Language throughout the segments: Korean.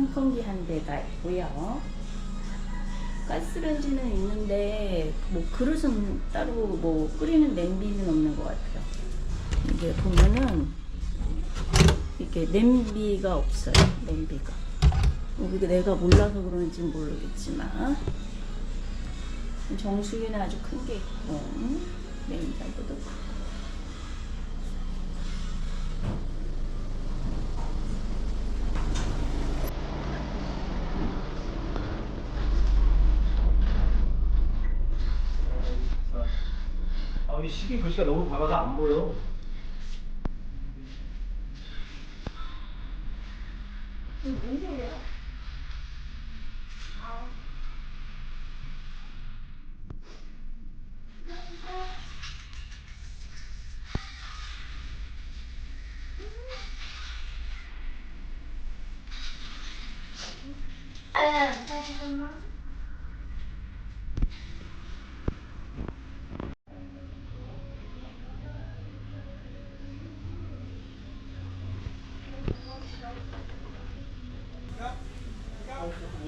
선풍기 한 대가 있고요. 가스레인지는 있는데 뭐 그릇은 따로 뭐 끓이는 냄비는 없는 것 같아요. 이게 보면은 이게 냄비가 없어요. 냄비가. 어, 이게 내가 몰라서 그런지 모르겠지만 정수기는 아주 큰 게 있고 냉장고도 아, 이 시계 글씨가 너무 작아서 안 보여.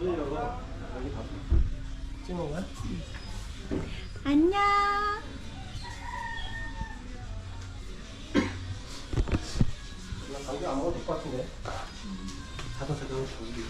열어. 여기 봐. 찍는 거야? 안녕. 나 감기 안 먹어도 될것 같은데. 자동 자동 저기.